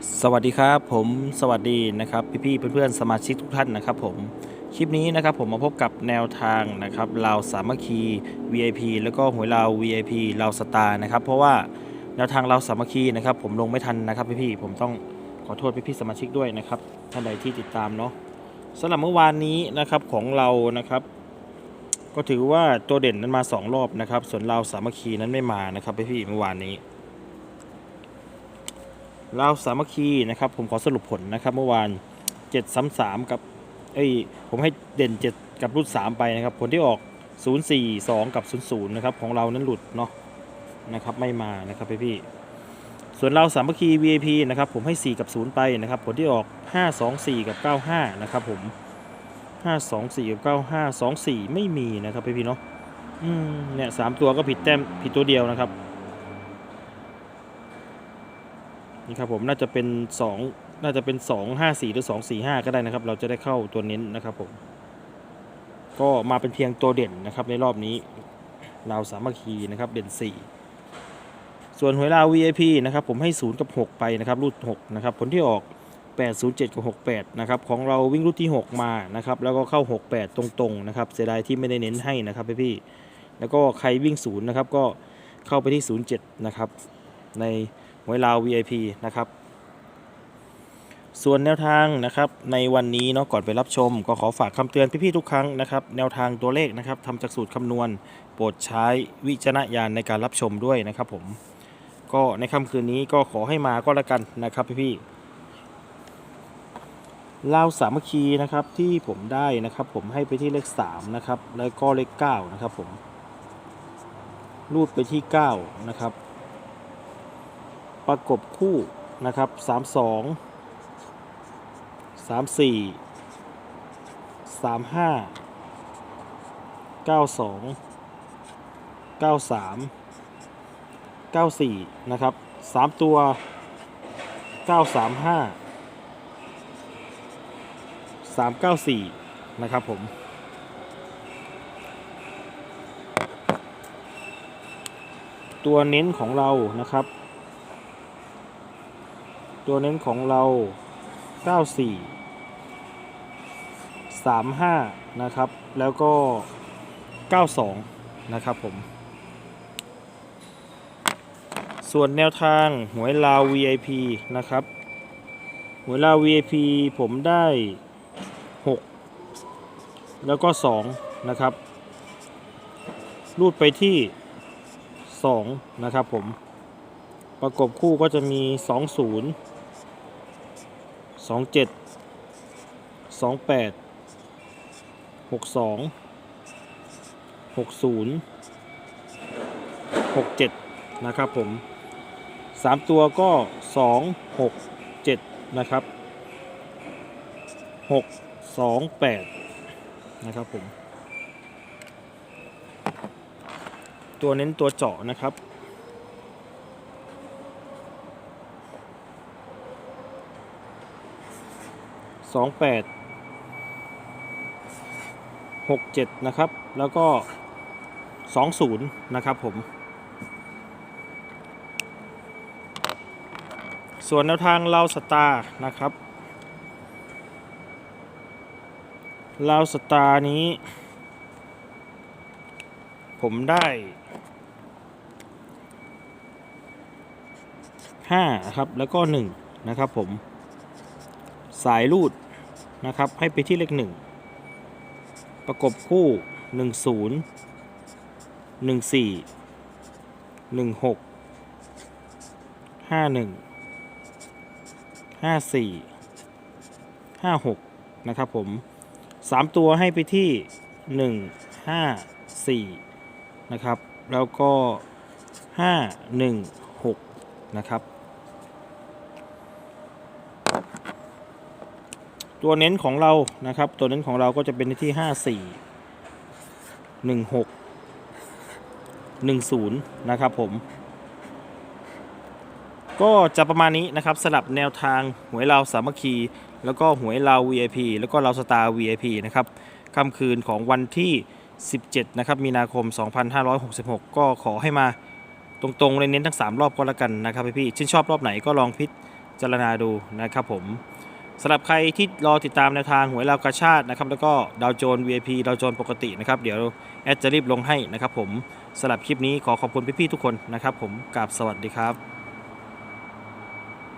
สวัสดีครับผมสวัสดีนะครับพี่ๆเพื่อนๆสมาชิกทุกท่านนะครับผมคลิปนี้นะครับผมมาพบกับแนวทางนะครับลาวสามัคคี VIP แล้วก็หวยลาว VIP ลาวสตาร์นะครับเพราะว่าแนวทางลาวสามัคคีนะครับผมลงไม่ทันนะครับพี่ๆผมต้องขอโทษพี่ๆสมาชิกด้วยนะครับท่านใดที่ติดตามเนาะสำหรับเมื่อวานนี้นะครับของเรานะครับก็ถือว่าตัวเด่นนั้นมาสองรอบนะครับ ส่วนลาวสามัคคีนั้นไม่มานะครับพี่ๆเมื่อวานนี้ ลาวสามัคคีนะครับ ผมขอสรุปผลนะครับ เมื่อวาน7 3 3กับเอ้ยผมให้เด่น 7 กับรุด3ไปนะครับ ผลที่ออก 0 4 2 กับ 0 0นะครับของเรานั้นหลุดเนาะนะครับไม่มานะครับพี่พี่ส่วนเราสามัคคี VIP นะครับผมให้ 4 กับ 0 ไปนะครับ ผลที่ออก 5 2 4 กับ 95 นะครับผม 5 2 4 กับ 95 2 4 ไม่มีนะครับพี่พี่เนาะเนี่ยสามตัวก็ผิดแต้มผิดตัวเดียวนะครับ นี่ครับผมน่าจะเป็น 2 น่าจะเป็น 2 5 4 หรือ 2 4 5 ก็ได้นะครับ เราจะได้เข้าตัวเน้นนะครับผม ก็มาเป็นเพียงตัวเด่นนะครับในรอบนี้ลาวสามัคคีนะครับเด่น 4 ส่วนหวยลาว VIP นะครับผมให้ 0 กับ 6 ไปนะครับรูด6นะครับผลที่ออก 807 กับ 68 นะครับของเราวิ่งรูดที่ 6 มานะครับแล้วก็เข้า 68 ตรงๆนะครับเสียดายที่ไม่ได้เน้นให้นะครับพี่ๆแล้วก็ใครวิ่ง 0 นะครับก็เข้าไปที่ 07 นะครับ ในหวยลาว VIP นะครับ ส่วนแนวทางนะครับในวันนี้เนาะก่อนไปรับชม ก็ขอฝากคำเตือนพี่ๆทุกครั้งนะครับแนวทางตัวเลขนะครับทำจากสูตรคำนวณ โปรดใช้วิจารณญาณในการรับชมด้วยนะครับผมก็ในค่ำคืนนี้ก็ขอให้มาก็แล้วกันนะครับพี่ๆลาวสามัคคีนะครับที่ผมได้นะครับ ผมให้ไปที่เลข3นะครับแล้วก็เลข9นะครับผมรูดไปที่9นะครับ ประกบคู่นะครับสามสองสามสี่สามห้าเก้าสองเก้าสามเก้าสี่นะครับสามตัวเก้าสามห้าสามเก้าสี่นะครับผมตัวเน้นของเรานะครับ ตัวเน้นของเรา 94 35 นะครับ แล้วก็ 92 นะครับผม ส่วนแนวทางหวยลาว VIP นะครับ หวยลาว VIP ผมได้ 6 แล้วก็ 2 นะครับ รูดไปที่ 2 นะครับผม ประกบคู่ก็จะมี 20 27 28 62 60 67 นะครับผม 3 ตัวก็ 2 6 7 นะครับ 6 2 8 นะครับผม ตัวเน้นตัวเจาะนะครับ สองแปดหกเจ็ดนะครับ แล้วก็สองศูนย์นะครับผม ส่วนแนวทางเราสตาร์นะครับเราสตาร์นี้ ผมได้ห้านะครับ แล้วก็หนึ่งนะครับผม สายรูดนะครับ ให้ไปที่เลขหนึ่งประกบคู่หนึ่งศูนย์หนึ่งสี่หนึ่งหกห้าหนึ่งห้าสี่ห้าหกนะครับผมสามตัวให้ไปที่หนึ่งห้าสี่นะครับ แล้วก็ห้าหนึ่งหกนะครับ ตัวเน้นของเรานะครับ ตัวเน้นของเราก็จะเป็นที่ 54 16 10 นะครับผม ก็จะประมาณนี้นะครับสลับแนวทางหวยเราวสามัคคี แล้วก็หวยเราว VIP แล้วก็เราวสตาร์ VIP นะครับค่ำคืนของวันที่ 17 นะครับ มีนาคม 2566 ก็ขอให้มาตรงๆเลยเน้นทั้ง 3 รอบก็แล้วกันนะครับพี่ๆชื่นชอบรอบไหนก็ลองพิจารณาดูนะครับผม สำหรับใครที่รอติดตามแนวทางหวยลาวกาชาตินะครับแล้วก็ดาวโจน VIP ดาวโจนปกตินะครับเดี๋ยวแอดจะรีบลงให้นะครับผมสำหรับคลิปนี้ขอขอบคุณพี่ๆทุกคนนะครับผมกับสวัสดีครับ